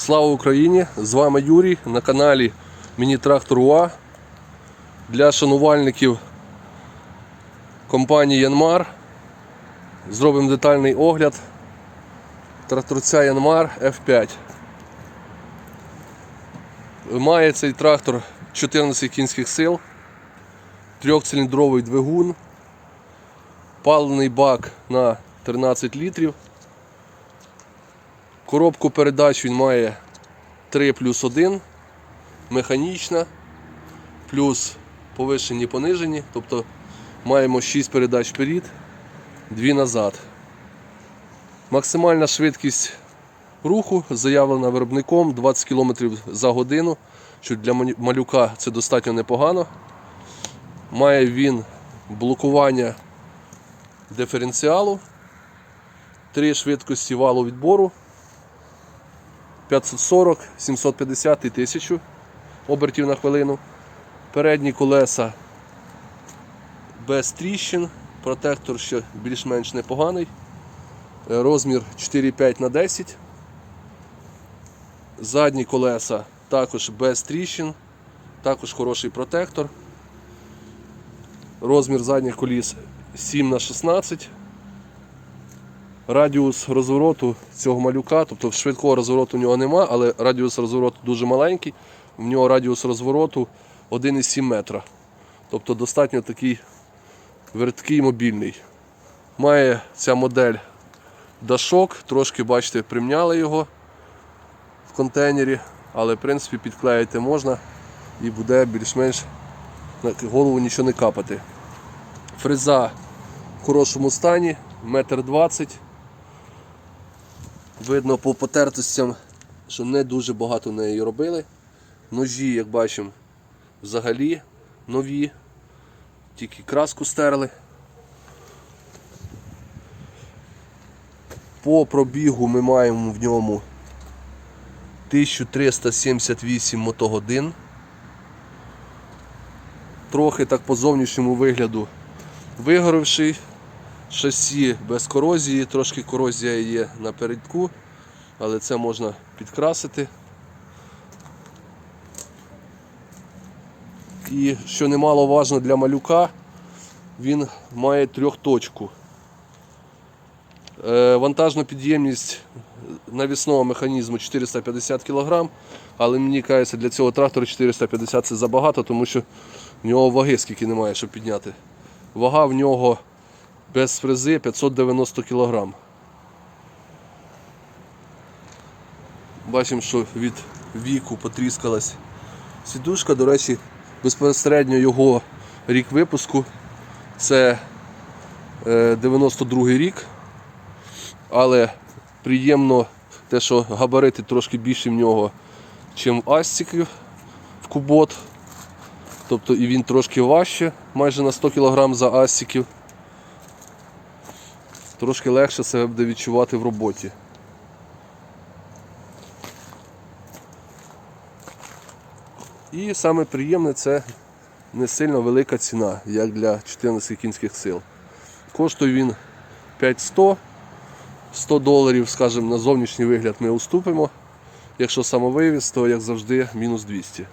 Слава Україні! З вами Юрій на каналі Міні-Трактор УА. Для шанувальників компанії Янмар зробимо детальний огляд тракторця Янмар F5. Має цей трактор 14 кінських сил, трьохциліндровий двигун, паливний бак на 13 літрів. Коробку передач він має 3 плюс 1, механічна, плюс повишені понижені, тобто маємо 6 передач вперед, 2 назад. Максимальна швидкість руху заявлена виробником 20 км за годину, що для малюка це достатньо непогано. Має він блокування диференціалу, 3 швидкості валу відбору. 540, 750 і 1000 обертів на хвилину. Передні колеса без тріщин, протектор ще більш-менш непоганий. Е, Розмір 4,5 на 10. Задні колеса також без тріщин, також хороший протектор. Розмір задніх коліс 7 на 16 Радіус розвороту цього малюка, тобто швидкого розвороту у нього нема, але радіус розвороту дуже маленький. В нього радіус розвороту 1,7 метра. Тобто достатньо такий верткий мобільний. Має ця модель дашок, трошки, бачите, примняли його в контейнері, але в принципі підклеїти можна і буде більш-менш на голову нічого не капати. Фреза в хорошому стані, метр двадцять. Видно по потертостям, що не дуже багато неї робили. Ножі, як бачимо, взагалі нові, тільки краску стерли. По пробігу ми маємо в ньому 1378 мотогодин. Трохи так по зовнішньому вигляду вигоревший. Шасі без корозії, трошки корозія є на передку, але це можна підкрасити. І що немало важно для малюка, він має трьохточку. Е, Вантажна підємність навісного механізму 450 кг, але мені кажеться, для цього трактора 450 це забагато, тому що в нього ваги скільки немає, щоб підняти. Вага в нього без фрези 590 кг. Бачимо, що від віку потріскалась сідушка. До речі, безпосередньо його рік випуску це 92 рік. Але приємно те, що габарити трошки більші в нього, ніж в Астіків в кубот. Тобто і він трошки важче, майже на 100 кг за Астіків трошки легше себе буде відчувати в роботі. І саме приємне це не сильно велика ціна, як для 14 кінських сил. Коштує він 5100 100 доларів, скажімо, на зовнішній вигляд ми уступимо. Якщо самовивіз, то як завжди мінус 200.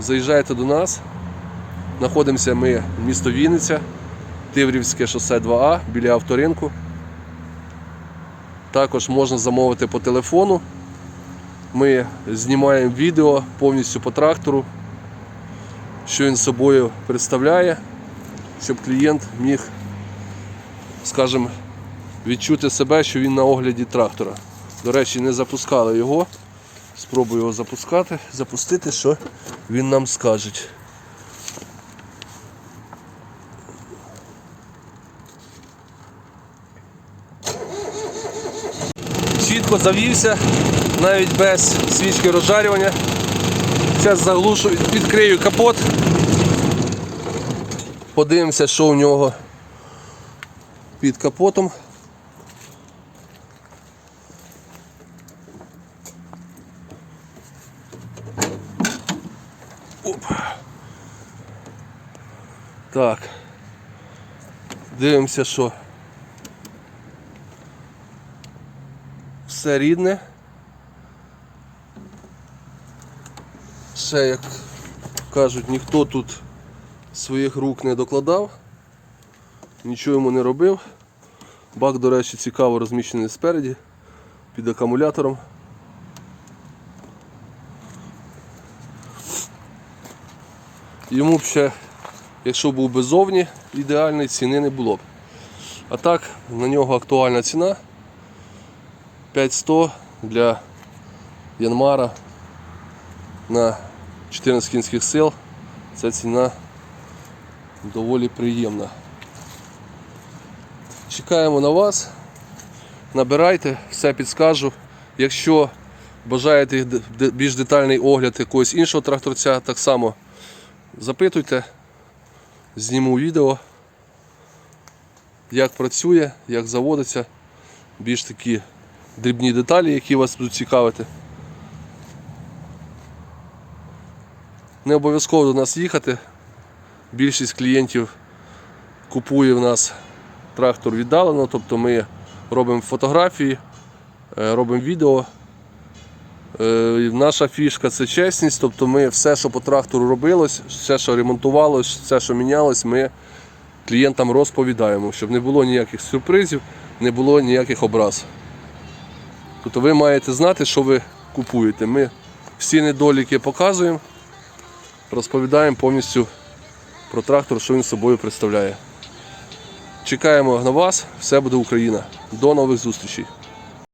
Заїжджайте до нас. Знаходимося ми в місто Вінниця, Тиврівське шосе 2А біля авторинку. Також можна замовити по телефону. Ми знімаємо відео повністю по трактору, що він собою представляє, щоб клієнт міг, скажімо, відчути себе, що він на огляді трактора. До речі, не запускали його. Спробую його запускати, запустити, що він нам скаже. Чітко завівся, навіть без свічки розжарювання. Зараз заглушу, відкрию капот. Подивимося, що у нього під капотом. Так. Дивимося, що все рідне. Ще, як кажуть, ніхто тут своїх рук не докладав, нічого йому не робив. Бак, до речі, цікаво розміщений спереді під акумулятором. Йому б ще, якщо був би зовні ідеальний, ціни не було б. А так, на нього актуальна ціна 5100 для Янмара на 14 кінських сил. Ця ціна доволі приємна. Чекаємо на вас. Набирайте, все підскажу. Якщо бажаєте більш детальний огляд якогось іншого тракторця, так само запитуйте, зніму відео, як працює, як заводиться, більш такі дрібні деталі, які вас будуть цікавити. Не обов'язково до нас їхати. Більшість клієнтів купує в нас трактор віддалено, тобто ми робимо фотографії, е, робимо відео. Е, Наша фішка це чесність, тобто ми все, що по трактору робилось, все, що ремонтувалось, все, що мінялось, ми клієнтам розповідаємо, щоб не було ніяких сюрпризів, не було ніяких образ. Тобто ви маєте знати, що ви купуєте. Ми всі недоліки показуємо, розповідаємо повністю про трактор, що він собою представляє. Чекаємо на вас, все буде Україна. До нових зустрічей!